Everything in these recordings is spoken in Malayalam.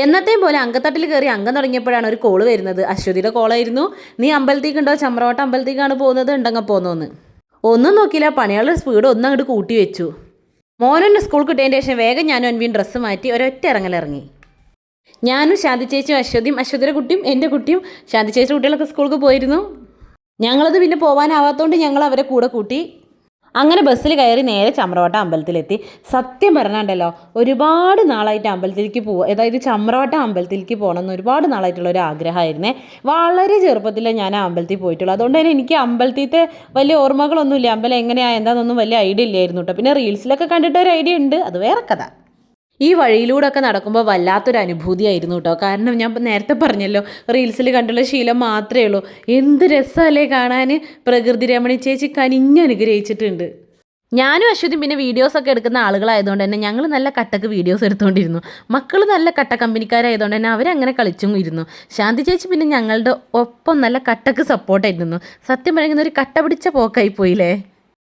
എന്നത്തെയും പോലെ അങ്കത്തട്ടിൽ കയറി അംഗം തുടങ്ങിയപ്പോഴാണ് ഒരു കോൾ വരുന്നത്. അശ്വതിയുടെ കോളായിരുന്നു നീ അമ്പലത്തേക്കുണ്ടോ ചമ്രവട്ട അമ്പലത്തേക്കാണ് പോകുന്നത്? ഉണ്ടെങ്കിൽ പോന്നോന്ന്. ഒന്നും നോക്കിയില്ല. പണികളുടെ സ്പീഡ് ഒന്നും അങ്ങോട്ട് കൂട്ടി വെച്ചു. മോനൊന്ന് സ്കൂൾ കിട്ടിയതിന്റെ ശേഷം വേഗം ഞാനും അൻവിയും ഡ്രസ്സ് മാറ്റി ഒരൊറ്റ ഇറങ്ങലിറങ്ങി ഞാനും ശാന്തി ചേച്ചിയും അശ്വതിയും അശ്വതിയുടെ കുട്ടിയും എന്റെ കുട്ടിയും ശാന്തി ചേച്ചിയുടെ കുട്ടികളൊക്കെ സ്കൂളിൽ പോയിരുന്നു. ഞങ്ങളത് പിന്നെ പോകാനാവാത്തതുകൊണ്ട് ഞങ്ങൾ അവരെ കൂടെ കൂട്ടി. അങ്ങനെ ബസ്സിൽ കയറി നേരെ ചമ്രവട്ട അമ്പലത്തിലെത്തി. സത്യം പറഞ്ഞാണ്ടല്ലോ ഒരുപാട് നാളായിട്ട് അമ്പലത്തിലേക്ക് പോവുക അതായത് ചമ്രവട്ട അമ്പലത്തിലേക്ക് പോകണം എന്ന് ഒരുപാട് നാളായിട്ടുള്ള ഒരു ആഗ്രഹമായിരുന്നേ. വളരെ ചെറുപ്പത്തിലേ ഞാൻ അമ്പലത്തിൽ പോയിട്ടുള്ളൂ. അതുകൊണ്ട് തന്നെ എനിക്ക് അമ്പലത്തിലത്തെ വലിയ ഓർമ്മകളൊന്നുമില്ല. അമ്പലം എങ്ങനെയാണ് എന്താണെന്നൊന്നും വലിയ ഐഡിയ ഇല്ലായിരുന്നു കേട്ടോ. പിന്നെ റീൽസിലൊക്കെ കണ്ടിട്ട് ഒരു ഐഡിയ ഉണ്ട്. അത് വേറെ കഥ. ഈ വഴിയിലൂടെ ഒക്കെ നടക്കുമ്പോൾ വല്ലാത്തൊരു അനുഭൂതിയായിരുന്നു കേട്ടോ. കാരണം ഞാൻ നേരത്തെ പറഞ്ഞല്ലോ റീൽസിൽ കണ്ടുള്ള ശീലം മാത്രമേ ഉള്ളൂ. എന്ത് രസമല്ലേ കാണാൻ? പ്രകൃതി രമണി ചേച്ചി കനിഞ്ഞനുഗ്രഹിച്ചിട്ടുണ്ട് ഞാനും അശ്വതി പിന്നെ വീഡിയോസ് ഒക്കെ എടുക്കുന്ന ആളുകളായതുകൊണ്ട് തന്നെ ഞങ്ങൾ നല്ല കട്ടക്ക് വീഡിയോസ് എടുത്തുകൊണ്ടിരുന്നു മക്കൾ നല്ല കട്ട കമ്പനിക്കാരായതുകൊണ്ട് തന്നെ അവരങ്ങനെ കളിച്ചും ഇരുന്നു. ശാന്തി ചേച്ചി പിന്നെ ഞങ്ങളുടെ ഒപ്പം നല്ല കട്ടക്ക് സപ്പോർട്ടായിരുന്നു സത്യം പറയുന്ന ഒരു കട്ട പിടിച്ച പോക്കായി പോയില്ലേ?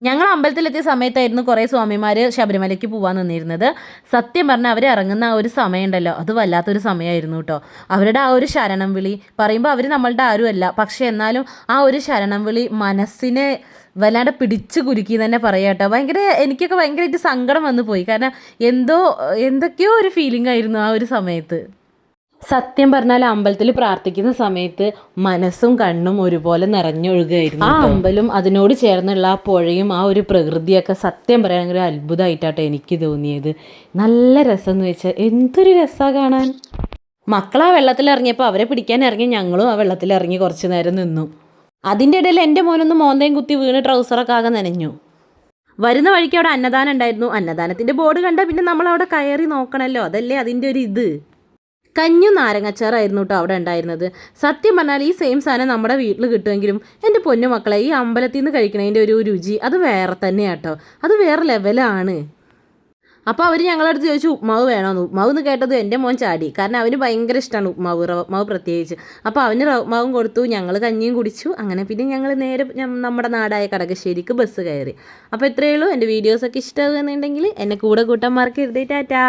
ഞങ്ങൾ അമ്പലത്തിലെത്തിയ സമയത്തായിരുന്നു കുറേ സ്വാമിമാർ ശബരിമലയ്ക്ക് പോകാൻ നിന്നിരുന്നത്. സത്യം പറഞ്ഞാൽ അവർ ഇറങ്ങുന്ന ആ ഒരു സമയമുണ്ടല്ലോ. അത് വല്ലാത്തൊരു സമയമായിരുന്നു കേട്ടോ. അവരുടെ ആ ഒരു ശരണം വിളി പറയുമ്പോൾ അവർ നമ്മളുടെ ആരുമല്ല പക്ഷേ എന്നാലും ആ ഒരു ശരണം വിളി മനസ്സിനെ വല്ലാണ്ട് പിടിച്ചു കുരുക്കി തന്നെ പറയാം കേട്ടോ. ഭയങ്കര എനിക്കൊക്കെ ഭയങ്കരമായിട്ട് സങ്കടം വന്നു പോയി. കാരണം എന്തോ എന്തൊക്കെയോ ഒരു ഫീലിംഗ് ആയിരുന്നു ആ ഒരു സമയത്ത്. സത്യം പറഞ്ഞാൽ അമ്പലത്തിൽ പ്രാർത്ഥിക്കുന്ന സമയത്ത് മനസ്സും കണ്ണും ഒരുപോലെ നിറഞ്ഞൊഴുകായിരുന്നു ആ അമ്പലം അതിനോട് ചേർന്നുള്ള ആ പുഴയും ആ ഒരു പ്രകൃതിയൊക്കെ സത്യം പറയുകയാണെങ്കിൽ ഒരു അത്ഭുതമായിട്ടാട്ടോ എനിക്ക് തോന്നിയത്. നല്ല രസം എന്ന് വെച്ചാൽ എന്തൊരു രസമാണ് കാണാൻ. മക്കൾ ആ വെള്ളത്തിൽ ഇറങ്ങിയപ്പോൾ അവരെ പിടിക്കാൻ ഇറങ്ങി ഞങ്ങളും ആ വെള്ളത്തിൽ ഇറങ്ങി കുറച്ച് നേരം നിന്നു. അതിന്റെ ഇടയിൽ എന്റെ മോനൊന്ന് മോന്തയും കുത്തി വീണ് ട്രൗസറൊക്കെ ആകെ നനഞ്ഞു. വരുന്ന വഴിക്ക് അവിടെ അന്നദാനം ഉണ്ടായിരുന്നു. അന്നദാനത്തിന്റെ ബോർഡ് കണ്ടാൽ പിന്നെ നമ്മൾ അവിടെ കയറി നോക്കണമല്ലോ അതല്ലേ അതിന്റെ ഒരു ഇത്. കഞ്ഞും നാരങ്ങച്ചാറായിരുന്നു കേട്ടോ അവിടെ ഉണ്ടായിരുന്നത്. സത്യം പറഞ്ഞാൽ ഈ സെയിം സാധനം നമ്മുടെ വീട്ടിൽ കിട്ടുമെങ്കിലും എന്റെ പൊന്നു മക്കളെ ഈ അമ്പലത്തിൽ നിന്ന് കഴിക്കണതിന്റെ ഒരു രുചി അത് വേറെ തന്നെയാണ് കേട്ടോ അത് വേറെ ലെവലാണ് അപ്പോൾ അവർ ഞങ്ങളടുത്ത് ചോദിച്ചു ഉപ്മാവ് വേണമെന്ന് ഉപ്മാവ് എന്ന് കേട്ടത് എന്റെ മോൻ ചാടി. കാരണം അവന് ഭയങ്കര ഇഷ്ടമാണ് ഉപ്മാവ് റവ ഉപ്മാവ് പ്രത്യേകിച്ച്. അപ്പോൾ അവന് ഉപ്മാവും കൊടുത്തു ഞങ്ങൾ കഞ്ഞിയും കുടിച്ചു. അങ്ങനെ പിന്നെ ഞങ്ങൾ നേരെ നമ്മുടെ നാടായ കടകശ്ശേരിക്ക് ബസ് കയറി. അപ്പോൾ ഇത്രയേ ഉള്ളൂ. എന്റെ വീഡിയോസൊക്കെ ഇഷ്ടമാകുന്നുണ്ടെങ്കിൽ എന്നെ കൂടെ കൂട്ടാൻ മറക്കരുതേ. ടാറ്റാ.